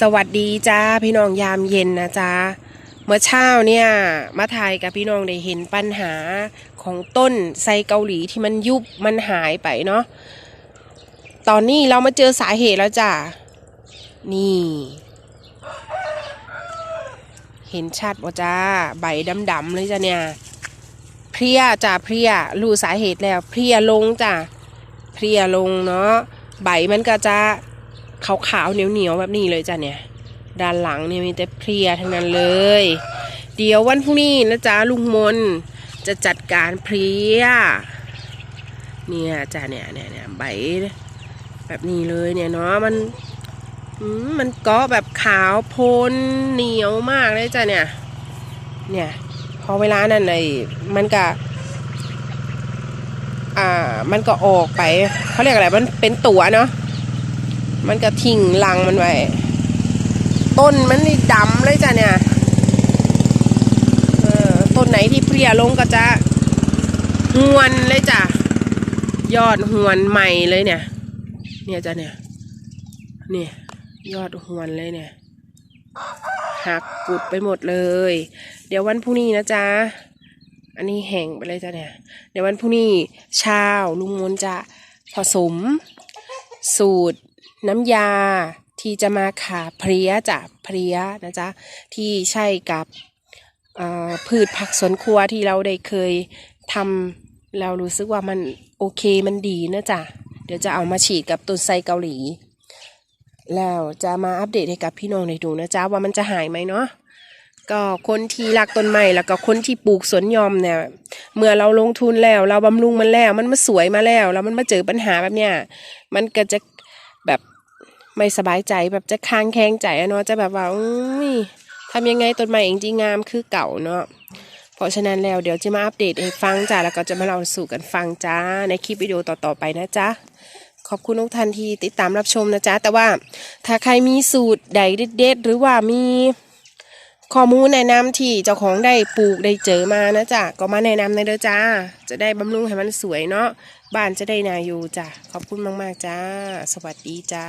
สวัสดีจ้าพี่น้องยามเย็นนะจ้าเมื่อเช้าเนี่ยมาถ่ายกับพี่น้องได้เห็นปัญหาของต้นไทรเกาหลีที่มันยุบมันหายไปเนาะตอนนี้เรามาเจอสาเหตุแล้วจ้านี่ เห็นชัดว่าจ้าใบดำๆเลยจ้ะเนี่ยเพลียจ้าเพลียรู้สาเหตุแล้วเพลียลงจ้าเพลียลงเนาะใบมันก็จะ ขาวๆเหนียวๆแบบนี้เลยจ้ะเนี่ย ด้านหลังเนี่ยมีแต่เพลียทั้งนั้นเลย เดี๋ยววันพรุ่งนี้นะจ๊ะลุงมนจะจัดการเพลียเนี่ยจ้ะเนี่ยเนี่ยเนี่ยใบแบบนี้เลยเนี่ยเนาะมันมันเก็แบบขาวโพนเหนียวมากเลยจ้ะเนี่ย เนี่ย พอเวลานั้นไอ้มันก็อ่ามันก็ออกไปเขาเรียกอะไรมันเป็นตัวเนาะ มันก็ทิ้งลังมันไว้ ต้นมันนี่ดำเลยจ้ะเนี่ยต้นไหนที่เพลียลงก็จะหวนเลยจ้ะ ยอดหวนใหม่เลยเนี่ย เนี่ยจ้ะเนี่ย เนี่ย ยอดหวนเลยเนี่ย หักกุดไปหมดเลย เดี๋ยววันพรุ่งนี้นะจ๊ะ อันนี้แห้งไปเลยจ้ะเนี่ย เดี๋ยววันพรุ่งนี้เช้าลุงมนจะผสม สูตรน้ำยาที่จะมาขาเพลียจากเพลียนะจ๊ะที่ใช่กับเอ่อพืชผักสวนครัวที่เราได้เคยทำเรารู้สึกว่ามันโอเคมันดีนะจ๊ะเดี๋ยวจะเอามาฉีดกับต้นไทรเกาหลี แล้วจะมาอัปเดตให้กับพี่น้องได้ดูนะจ๊ะว่ามันจะหายไหมเนาะ ก็คนที่รักต้นไม้แล้วก็คนที่ปลูกสวนยอมเนี่ย เมื่อเราลงทุนแล้ว เราบำรุงมันแล้ว มันมาสวยมาแล้ว แล้วมันมาเจอปัญหาแบบเนี้ยมันก็จะแบบไม่สบายใจแบบจะค้างแข้งใจอะเนาะจะแบบว่าอุ้ยทำยังไงต้นไม้เองจีงามคือเก่าเนาะเพราะฉะนั้นแล้วเดี๋ยวจะมาอัปเดตให้ฟังจ้าแล้วก็จะมาเล่าสู่กันฟังจ้าในคลิปวิดีโอต่อๆไปนะจ๊ะขอบคุณทุกท่านที่ติดตามรับชมนะจ๊ะแต่ว่าถ้าใครมีสูตรใดเด็ด ๆ หรือว่ามี ข้อมูลแนะนำที่เจ้าของได้ปลูกได้เจอมานะจ๊ะก็มาแนะนำในเด้อจ้า จะได้บำรุงให้มันสวยเนาะบ้านจะได้นาอยู่จ้ะขอบคุณมาก ๆ จ้า สวัสดีจ้า